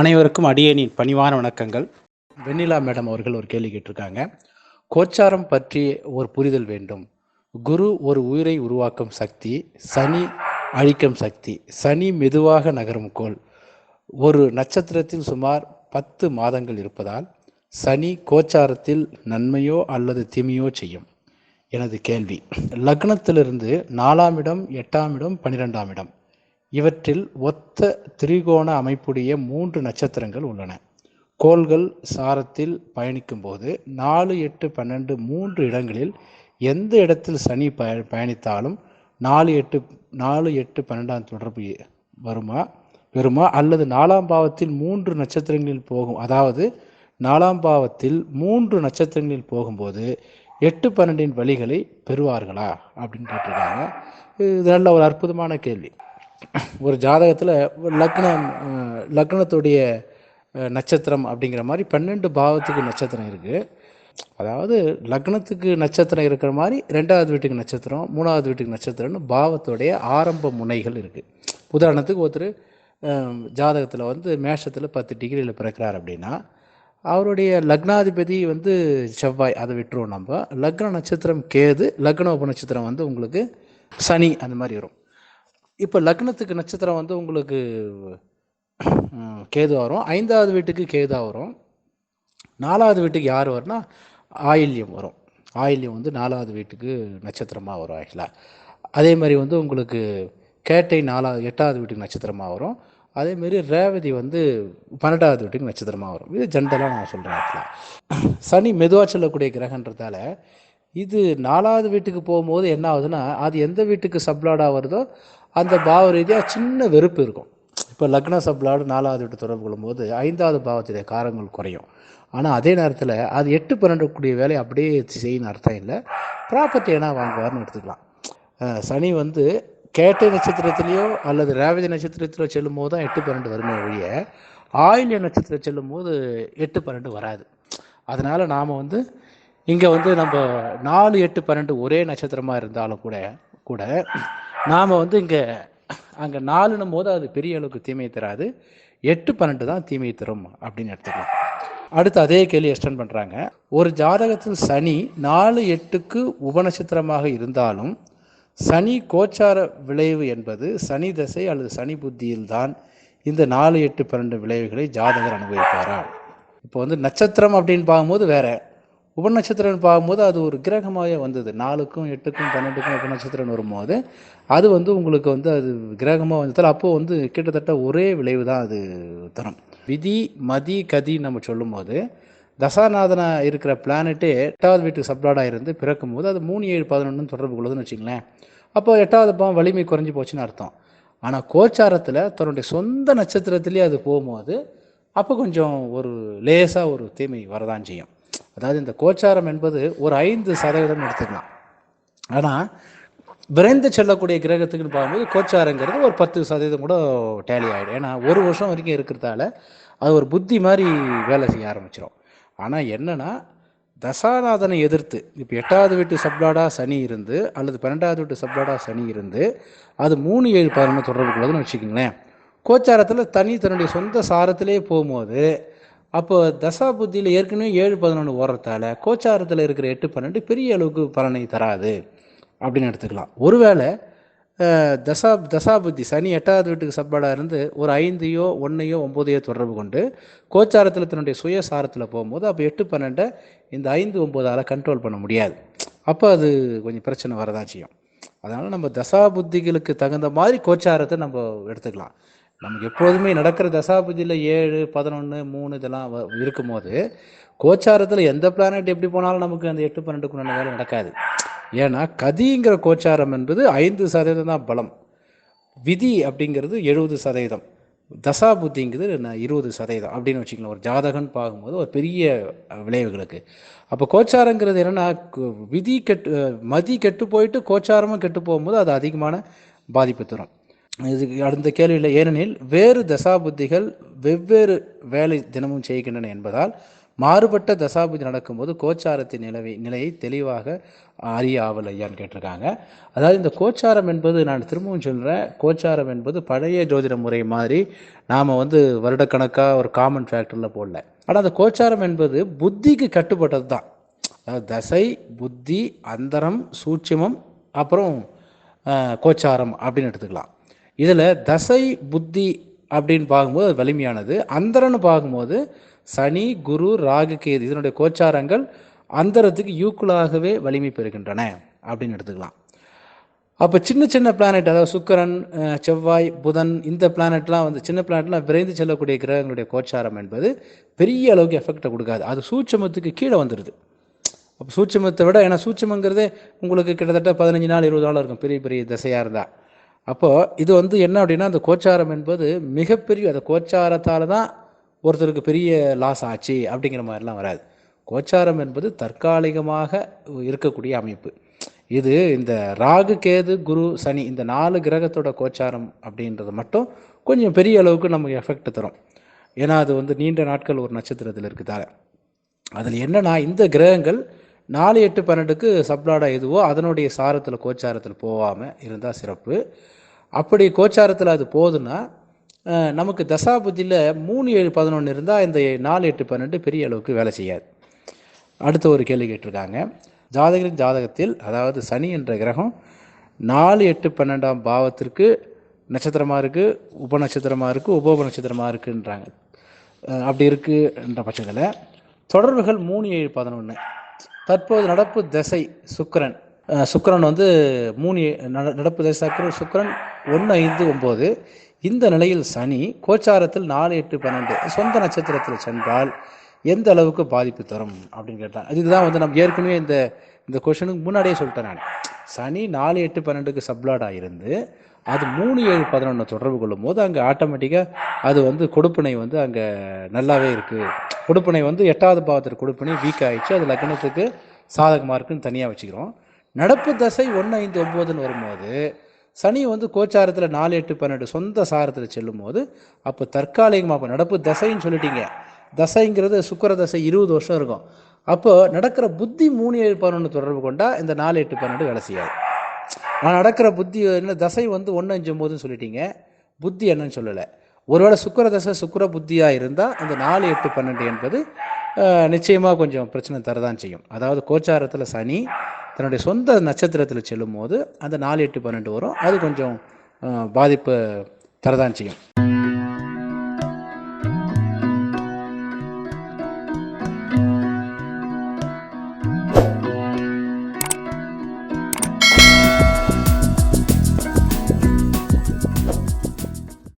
அனைவருக்கும் அடியேனின் பணிவான வணக்கங்கள். வெண்ணிலா மேடம் அவர்கள் ஒரு கேள்வி கேட்டிருக்காங்க. கோச்சாரம் பற்றி ஒரு புரிதல் வேண்டும். குரு ஒரு உயிரை உருவாக்கும் சக்தி சனி அழிக்கும் சக்தி சனி மெதுவாக நகரும் கோள். ஒரு நட்சத்திரத்தில் சுமார் பத்து மாதங்கள் இருப்பதால் சனி கோச்சாரத்தில் நன்மையோ அல்லது தீமையோ செய்யும். எனது கேள்வி. லக்னத்திலிருந்து நாலாம் இடம் எட்டாம் இடம் பன்னிரெண்டாம் இடம். இவற்றில் ஒத்த திரிகோண அமைப்புடைய மூன்று நட்சத்திரங்கள் உள்ளன. கோள்கள் சாரத்தில் பயணிக்கும் போது நாலு எட்டு பன்னெண்டு மூன்று இடங்களில் எந்த இடத்தில் சனி பய பயணித்தாலும் நாலு எட்டு நாலு எட்டு பன்னெண்டாம் தொடர்பு வருமா? வருமா? அல்லது நாலாம் பாவத்தில் மூன்று நட்சத்திரங்களில் போகும் அதாவது நாலாம் பாவத்தில் மூன்று நட்சத்திரங்களில் போகும்போது எட்டு பன்னெண்டின் வழிகளை பெறுவார்களா? அப்படின்னு கேட்டிருக்காங்க. இது நல்ல ஒரு அற்புதமான கேள்வி. ஒரு ஜாதகத்தில் லக்னம் லக்னத்துடைய நட்சத்திரம் அப்படிங்கிற மாதிரி பன்னெண்டு பாவத்துக்கு நட்சத்திரம் இருக்குது அதாவது லக்னத்துக்கு நட்சத்திரம் இருக்கிற மாதிரி ரெண்டாவது வீட்டுக்கு நட்சத்திரம் மூணாவது வீட்டுக்கு நட்சத்திரம்னு பாவத்துடைய ஆரம்ப முனைகள் இருக்குது உதாரணத்துக்கு ஒருத்தர் ஜாதகத்தில் வந்து மேஷத்தில் பத்து டிகிரியில் பிறக்கிறார் அப்படின்னா அவருடைய லக்னாதிபதி வந்து செவ்வாய் அதை விட்டுருவோம் நம்ம. லக்ன நட்சத்திரம் கேது லக்ன உப நட்சத்திரம் வந்து உங்களுக்கு சனி அந்த மாதிரி வரும். இப்போ லக்னத்துக்கு நட்சத்திரம் வந்து உங்களுக்கு கேது வரும். ஐந்தாவது வீட்டுக்கு கேதா வரும். நாலாவது வீட்டுக்கு யார் வரும்னா ஆயில்யம் வரும். ஆயில்யம் வந்து நாலாவது வீட்டுக்கு நட்சத்திரமாக வரும் ஆக்சுவலாக அதே மாதிரி வந்து உங்களுக்கு கேட்டை நாலாவது எட்டாவது வீட்டுக்கு நட்சத்திரமாக வரும். அதேமாரி ரேவதி வந்து பன்னெண்டாவது வீட்டுக்கு நட்சத்திரமாக வரும். இது ஜென்ரலாக நான் சொல்கிறேன் ஆக்சுவலாக சனி மெதுவாக செல்லக்கூடிய கிரகன்றதால இது நாலாவது வீட்டுக்கு போகும்போது என்ன ஆகுதுன்னா அது எந்த வீட்டுக்கு சப்ளாடாக வருதோ அந்த பாவ ரீதியாக சின்ன வெறுப்பு இருக்கும். இப்போ லக்ன சப்ளாடு நாலாவது வீட்டு தொடர்பு கொள்ளும்போது ஐந்தாவது பாவத்துடைய காரங்கள் குறையும். ஆனால் அதே நேரத்தில் அது எட்டு பன்னெண்டு கூடிய வேலையை அப்படியே செய்யணும் அர்த்தம் இல்லை. ப்ராப்பர்ட்டி என்ன வாங்குவார்னு எடுத்துக்கலாம். சனி வந்து கேட்டை நட்சத்திரத்திலேயோ அல்லது ரேவதி நட்சத்திரத்திலோ செல்லும் போது தான் எட்டு பன்னெண்டு வருமே ஒழிய ஆயில்ய நட்சத்திரம் செல்லும் போது எட்டு பன்னெண்டு வராது. அதனால் நாம் வந்து இங்கே வந்து நம்ம நாலு எட்டு பன்னெண்டு ஒரே நட்சத்திரமாக இருந்தாலும் கூட கூட நாம் வந்து இங்கே அங்கே நாலுன்னும் போது அது பெரிய அளவுக்கு தீமையை தராது. எட்டு பன்னெண்டு தான் தீமையை தரும் அப்படின்னு எடுத்துக்கலாம். அடுத்து அதே கேள்வி எக்ஸ்டெண்ட் பண்ணுறாங்க ஒரு ஜாதகத்தில் சனி நாலு எட்டுக்கு உபநட்சத்திரமாக இருந்தாலும் சனி கோச்சார விளைவு என்பது சனி தசை அல்லது சனி புத்தியில்தான் இந்த நாலு எட்டு பன்னெண்டு விளைவுகளை ஜாதகர் அனுபவிப்பாரா? இப்போ வந்து நட்சத்திரம் அப்படின்னு பார்க்கும்போது வேற. உபநட்சத்திரம்னு பார்க்கும்போது அது ஒரு கிரகமாகவே வந்தது. நாலுக்கும் எட்டுக்கும் பன்னெண்டுக்கும் உபநட்சத்திரம் வரும்போது அது வந்து உங்களுக்கு வந்து அது கிரகமாக வந்ததால் அப்போது வந்து கிட்டத்தட்ட ஒரே விளைவு தான் அது தரும். விதி மதி கதி நம்ம சொல்லும்போது தசாநாதனா இருக்கிற பிளானட்டே எட்டாவது வீட்டுக்கு சப்ளாடாக இருந்து பிறக்கும் போது அது மூணு ஏழு பதினொன்று தொடர்பு கொள்ளுதுன்னு வச்சுங்களேன் அப்போ எட்டாவது பாவம் வலிமை குறைஞ்சி போச்சுன்னு அர்த்தம். ஆனால் கோச்சாரத்தில் தன்னுடைய சொந்த நட்சத்திரத்திலே அது போகும்போது அப்போ கொஞ்சம் ஒரு லேசாக ஒரு தீமை வரதான் செய்யும். அதாவது இந்த கோச்சாரம் என்பது ஒரு ஐந்து சதவீதம் எடுத்துக்கலாம். ஆனால் விரைந்து செல்லக்கூடிய கிரகத்துக்குன்னு பார்க்கும்போது கோச்சாரங்கிறது ஒரு பத்து சதவீதம் கூட டேலி ஆகிடும் ஏன்னா ஒரு வருஷம் வரைக்கும் இருக்கிறதால அது ஒரு புத்தி மாதிரி வேலை செய்ய ஆரம்பிச்சிடும் ஆனால் என்னென்னா தசாநாதனை எதிர்த்து இப்போ எட்டாவது வீட்டு சப்ளாடா சனி இருந்து அல்லது பன்னெண்டாவது வீட்டு சப்ளாடா சனி இருந்து அது மூணு ஏழு பதினொன்று தொடர்பு கூடாதுன்னு வச்சுக்கோங்களேன். கோச்சாரத்தில் தனி தன்னுடைய சொந்த சாரத்திலே போகும்போது அப்போ தசா புத்தியில் ஏற்கனவே ஏழு பதினொன்று ஓடுறதால கோச்சாரத்தில் இருக்கிற எட்டு பன்னெண்டு பெரிய அளவுக்கு பலனை தராது அப்படின்னு எடுத்துக்கலாம். ஒருவேளை தசா தசாபுத்தி சனி எட்டாவது வீட்டுக்கு சப்பாடாக இருந்து ஒரு ஐந்தையோ ஒன்றையோ ஒம்போதையோ தொடர்பு கொண்டு கோச்சாரத்தில் தன்னுடைய சுயசாரத்தில் போகும்போது அப்போ எட்டு பன்னெண்டை இந்த ஐந்து ஒம்போதால் கண்ட்ரோல் பண்ண முடியாது. அப்போ அது கொஞ்சம் பிரச்சனை வரதான் செய்யும். அதனால் நம்ம தசா புத்திகளுக்கு தகுந்த மாதிரி கோச்சாரத்தை நம்ம எடுத்துக்கலாம். நமக்கு எப்போதுமே நடக்கிற தசாபதியில் ஏழு பதினொன்று மூணு இதெல்லாம் வ- இருக்கும்போது கோச்சாரத்தில் எந்த பிளானட் எப்படி போனாலும் நமக்கு அந்த எட்டு பன்னெண்டுக்குள்ள வேலை நடக்காது. ஏன்னா கதிங்கிற கோச்சாரம் என்பது ஐந்து சதவீதம் தான் பலம். விதி அப்படிங்கிறது எழுபது சதவீதம். தசா புத்திங்கிறது இருபது சதவீதம் அப்படின்னு வச்சுக்கலாம் ஒரு ஜாதகன் பார்க்கும்போது ஒரு பெரிய விளைவுகளுக்கு அப்போ கோச்சாரங்கிறது என்னென்னா விதி கெட்டு மதி கெட்டு போயிட்டு கோச்சாரமும் கெட்டு போகும்போது அது அதிகமான பாதிப்பு தரும். இதுக்கு அடுத்த கேள்வியில் ஏனெனில் வேறு தசாபுத்திகள் வெவ்வேறு வேலை தினமும் செய்கின்றன என்பதால் மாறுபட்ட தசாபுதி நடக்கும்போது கோச்சாரத்தின் நிலவை நிலையை தெளிவாக அறிய ஆவல் ஐயான்னு கேட்டிருக்காங்க. அதாவது இந்த கோச்சாரம் என்பது நான் திரும்பவும் சொல்கிறேன் கோச்சாரம் என்பது பழைய ஜோதிட முறை மாதிரி நாம் வந்து வருடக்கணக்காக ஒரு காமன் ஃபேக்டரில் போடல. ஆனால் அந்த கோச்சாரம் என்பது புத்திக்கு கட்டுப்பட்டது தான் அதாவது தசை புத்தி அந்தரம் சூட்சிமம் அப்புறம் கோச்சாரம் அப்படின்னு எடுத்துக்கலாம். இதில் தசை புத்தி அப்படின்னு பார்க்கும்போது அது வலிமையானது. அந்தரன்னு பார்க்கும்போது சனி குரு ராகு கேது இதனுடைய கோச்சாரங்கள் அந்தரத்துக்கு ஈக்குவலாகவே வலிமை பெறுகின்றன அப்படின்னு எடுத்துக்கலாம். அப்போ சின்ன சின்ன பிளானெட் அதாவது சுக்கரன் செவ்வாய் புதன் இந்த பிளானெட்லாம் வந்து சின்ன பிளானட்லாம் விரைந்து செல்லக்கூடிய கிரகங்களுடைய கோச்சாரம் என்பது பெரிய அளவுக்கு எஃபெக்டை கொடுக்காது. அது சூட்சமத்துக்கு கீழே வந்துடுது அப்போ சூட்சமத்தை விட ஏன்னா சூட்சமங்கிறதே உங்களுக்கு கிட்டத்தட்ட பதினஞ்சு நாள் இருபது நாள் இருக்கும். பெரிய பெரிய திசையாக இருந்தால் அப்போது இது வந்து என்ன அப்படின்னா அந்த கோச்சாரம் என்பது மிகப்பெரிய அந்த கோச்சாரத்தால் தான் ஒருத்தருக்கு பெரிய லாஸ் ஆச்சு அப்படிங்கிற மாதிரிலாம் வராது. கோச்சாரம் என்பது தற்காலிகமாக இருக்கக்கூடிய அமைப்பு. இது இந்த ராகு கேது குரு சனி இந்த நாலு கிரகத்தோட கோச்சாரம் அப்படின்றது மட்டும் கொஞ்சம் பெரிய அளவுக்கு நமக்கு எஃபெக்ட் தரும். ஏன்னா அது வந்து நீண்ட நாட்கள் ஒரு நட்சத்திரத்தில் இருக்குதால. அதில் என்னன்னா இந்த கிரகங்கள் நாலு எட்டு பன்னெண்டுக்கு சப்ளாடா எதுவோ அதனுடைய சாரத்தில் கோச்சாரத்தில் போகாமல் இருந்தால் சிறப்பு. அப்படி கோச்சாரத்தில் அது போகுதுன்னா நமக்கு தசாபுத்தியில் மூணு ஏழு பதினொன்று இருந்தால் இந்த நாலு எட்டு பன்னெண்டு பெரிய அளவுக்கு வேலை செய்யாது. அடுத்த ஒரு கேள்வி கேட்டிருக்காங்க. ஜாதகரின் ஜாதகத்தில் அதாவது சனி என்ற கிரகம் நாலு எட்டு பன்னெண்டாம் பாவத்திற்கு நட்சத்திரமாக இருக்குது உப நட்சத்திரமாக இருக்குது உபோப நட்சத்திரமாக இருக்குன்றாங்க அப்படி இருக்குன்ற பட்சத்தில் தொடர்புகள் மூணு ஏழு பதினொன்று தற்போது நடப்பு திசை சுக்கிரன். சுக்கரன் வந்து மூணு நட- நடப்பு திசை சுக்கரன் ஒன்று ஐந்து ஒம்பது. இந்த நிலையில் சனி கோச்சாரத்தில் நாலு எட்டு பன்னெண்டு. சொந்த நட்சத்திரத்தில் சென்றால் எந்த அளவுக்கு பாதிப்பு தரும் அப்படின்னு கேட்டான் இதுதான் வந்து நம்ம ஏற்கனவே இந்த இந்த கொஷனுக்கு முன்னாடியே சொல்லிட்டேன் நான். சனி நாலு எட்டு பன்னெண்டுக்கு சப்ளாடாக இருந்து அது மூணு ஏழு பதினொன்று தொடர்பு கொள்ளும் போது அங்கே ஆட்டோமேட்டிக்காக அது வந்து கொடுப்பினை வந்து அங்கே நல்லாவே இருக்குது கொடுப்பினை வந்து எட்டாவது பாவத்தில் கொடுப்பினை வீக் ஆயிடுச்சு. அது லக்னத்துக்கு சாதகமாக இருக்குன்னு தனியாக வச்சுக்கிறோம். நடப்பு தசை ஒன்று ஐந்து ஒம்போதுன்னு வரும்போது சனி வந்து கோச்சாரத்தில் நாலு எட்டு பன்னெண்டு சொந்த சாரத்தில் செல்லும் போது அப்போ தற்காலிகமாக இப்போ நடப்பு தசைன்னு சொல்லிட்டீங்க. தசைங்கிறது சுக்கிர தசை இருபது வருஷம் இருக்கும். அப்போது நடக்கிற புத்தி மூணு ஏழு பதினொன்று தொடர்பு கொண்டால் இந்த நாலு எட்டு பன்னெண்டு வேலை செய்யாது. நான் நடக்கிற புத்தி என்ன தசை வந்து ஒன்று அஞ்சு ஒம்போதுன்னு சொல்லிட்டீங்க. புத்தி என்னன்னு சொல்லலை. ஒருவேளை சுக்கர தசை சுக்கர புத்தியாக இருந்தால் இந்த நாலு எட்டு பன்னெண்டு என்பது நிச்சயமாக கொஞ்சம் பிரச்சனை தரதான் செய்யும். அதாவது கோச்சாரத்தில் சனி தன்னுடைய சொந்த நட்சத்திரத்தில் செல்லும் போது அந்த நாலு எட்டு பன்னெண்டு வரும். அது கொஞ்சம் பாதிப்பு தரதான் செய்யும்.